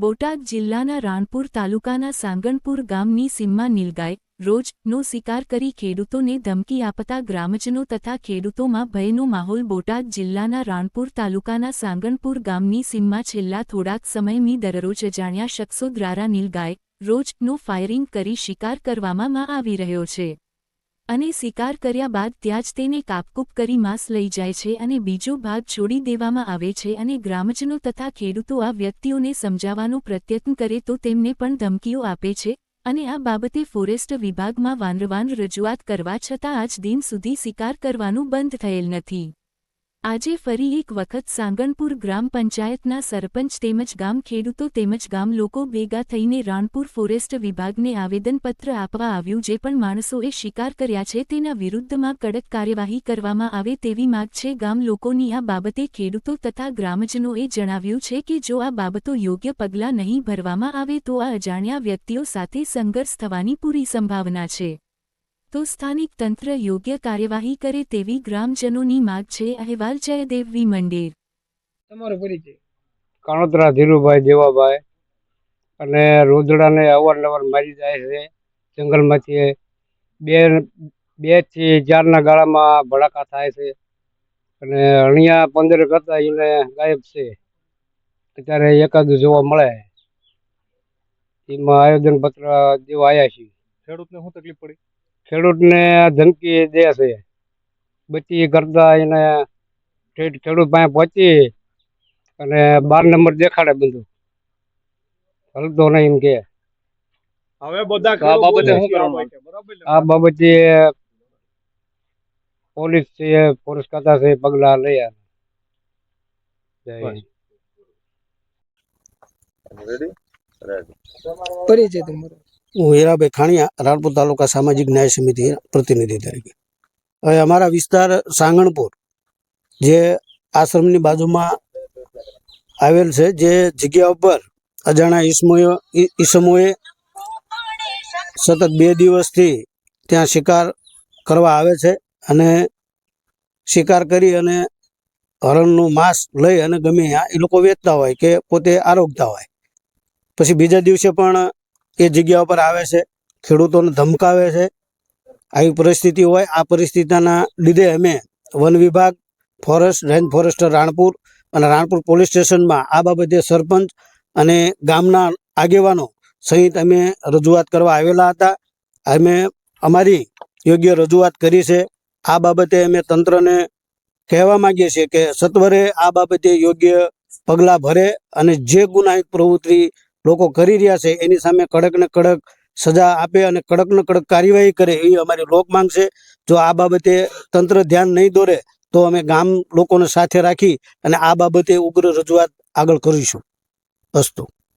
બોટાદ જિલ્લાના રાણપુર તાલુકાના સાંગણપુર ગામની સીમમાં નીલગાય, રોજનો શિકાર કરી ખેડૂતોને ધમકી આપતા ગ્રામજનો તથા ખેડૂતોમાં ભયનો માહોલ બોટાદ જિલ્લાના રાણપુર તાલુકાના સાંગણપુર ગામની સીમમાં છેલ્લા થોડાક સમયની દરરોજ અજાણ્યા શખ્સો દ્વારા નીલગાય, રોજનો ફાયરિંગ કરી શિકાર કરવામાં આવી રહ્યો છે. અને શિકાર કર્યા બાદ ત્યાં જ તેને કાપકૂપ કરી માંસ લઈ જાય છે અને બીજો ભાગ છોડી દેવામાં આવે છે અને ગ્રામજનો તથા ખેડૂતો આ વ્યક્તિઓને સમજાવવાનો પ્રયત્ન કરે તો તેમને પણ ધમકીઓ આપે છે અને આ બાબતે ફોરેસ્ટ વિભાગમાં વાનરવાન રજૂઆત કરવા છતાં આજ દિન સુધી શિકાર કરવાનું બંધ થયેલ નથી. આજે ફરી એક વખત સાંગણપુર ગ્રામ પંચાયતના સરપંચ તેમજ ગામ ખેડૂતો તેમજ ગામ લોકો ભેગા થઈને રાણપુર ફોરેસ્ટ વિભાગને આવેદનપત્ર આપવા આવ્યું જે પણ માણસોએ શિકાર કર્યા છે તેના વિરુદ્ધમાં કડક કાર્યવાહી કરવામાં આવે તેવી માગ છે. ગામ લોકોની આ બાબતે ખેડૂતો તથા ગ્રામજનોએ જણાવ્યું છે કે જો આ બાબતો યોગ્ય પગલાં નહીં ભરવામાં આવે તો આ અજાણ્યા વ્યક્તિઓ સાથે સંઘર્ષ થવાની પૂરી સંભાવના છે. તો સ્થાનિક તંત્ર યોગ્ય કાર્યવાહી કરે તેવી ગ્રામજનોની માગ છે. અહેવાલ જયદેવવી મંડેર. તમારો પરિચય. કાણોતરા ધીરુભાઈ દેવાભાઈ અને રોદડાને અવારનવાર મારી જાય છે. જંગલમાંથી બે બેથી ચારના ગાળામાં ભડાકા થાય છે. અને અણિયા પંદર કરતા એને ગાયબ છે. અત્યારે એકાદું જોવા મળે. એમાં આયોજન પત્ર દેવા આવ્યા છીએ. ખેડૂતને શું તકલીફ પડી? ખેડૂતને ધમકી દે છે. બચી કરતા એને ઠેઠ ખેડૂત પાસે પહોંચી અને બાર નંબર દેખાડે બધું. હલતો નહીં એમ કે. હવે બધા આ બાબતે શું કરવાનું? કરવાનું? આ બાબતે પોલીસ છે પોલીસ ખાતા છે પગલા લઈ. પરિચય તમારો. હું હીરાભાઈ ખાણિયા, રાણપુર તાલુકા સામાજિક ન્યાય સમિતિ પ્રતિનિધિ તરીકે. હવે અમારા વિસ્તાર સાંગણપુર, જે આશ્રમની બાજુમાં આવેલ છે, જે જગ્યા ઉપર અજાણા ઈસમોએ ઈસમોએ સતત બે દિવસથી ત્યાં શિકાર કરવા આવે છે અને શિકાર કરી અને હરણનું માંસ લઈ અને ગમે એ લોકો વેચતા હોય કે પોતે આરોગતા હોય. પછી બીજા દિવસે પણ એ જગ્યા ઉપર આવે છે, ખેડૂતોને ધમકાવે છે. આવી પરિસ્થિતિ હોય, આ પરિસ્થિતિના લીધે અમે વન વિભાગ, ફોરેસ્ટ રેન્જ ફોરેસ્ટર રાણપુર અને રાણપુર પોલીસ સ્ટેશનમાં આ બાબતે સરપંચ અને ગામના આગેવાનો સહિત અમે રજૂઆત કરવા આવેલા હતા. અમે અમારી યોગ્ય રજૂઆત કરી છે. આ બાબતે અમે તંત્રને કહેવા માંગીએ છીએ કે સત્વરે આ બાબતે યોગ્ય પગલાં ભરે અને જે ગુનાહિત પ્રવૃત્તિ લોકો કરી રહ્યા છે, એની સામે કડક ને કડક સજા આપે અને કડક ને કડક કાર્યવાહી કરે એવી અમારી લોક માંગ છે. જો આ બાબતે તંત્ર ધ્યાન નહીં દોરે, તો અમે ગામ લોકોને સાથે રાખી અને આ બાબતે ઉગ્ર રજૂઆત આગળ કરીશું. અસ્તુ.